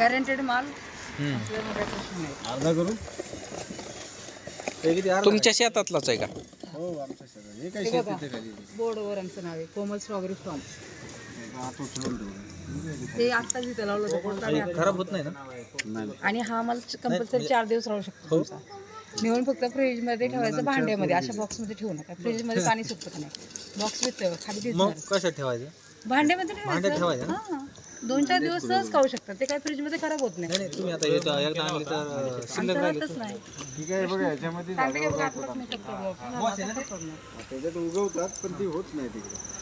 Guaranteed माल. हम्म. आपल्याला काही प्रश्न नाही अर्धा करू हे किती अर्धा? तुमच्या शेतातलाच आहे का? हो आमच्या शेतात. हे काय ते शेत बघा. तिथे? खाली बोर्डवर आमचं नाव आहे. Komal strawberry farm. आत उचलून ठेवलं. ते आत्ताच इथं लावलं होतं. खराब होत नाही ना? नाही. आणि हा माल कंपल्सरी चार दिवस राहू शकतो तुमचा. नेऊन फक्त फ्रीजमध्ये ठेवायचं भांड्यामध्ये. अशा बॉक्समध्ये ठेवू नका. फ्रीजमध्ये पाणी सुटतं का नाही? बॉक्स विथ खाली मग कसं ठेवायचं? भांड्यामध्ये भांड्यात ठेवायचं ठेवायचं हां. दोन चार दिवस सहज खाऊ शकतात. ते काही फ्रीजमध्ये खराब होत नाही. तुम्ही आता एकदा आणली तर शिल्लक नाही. ठीक आहे बघा याच्यामध्ये बघा. त्याच्यात उगवतात पण ती होत नाही तिकडे.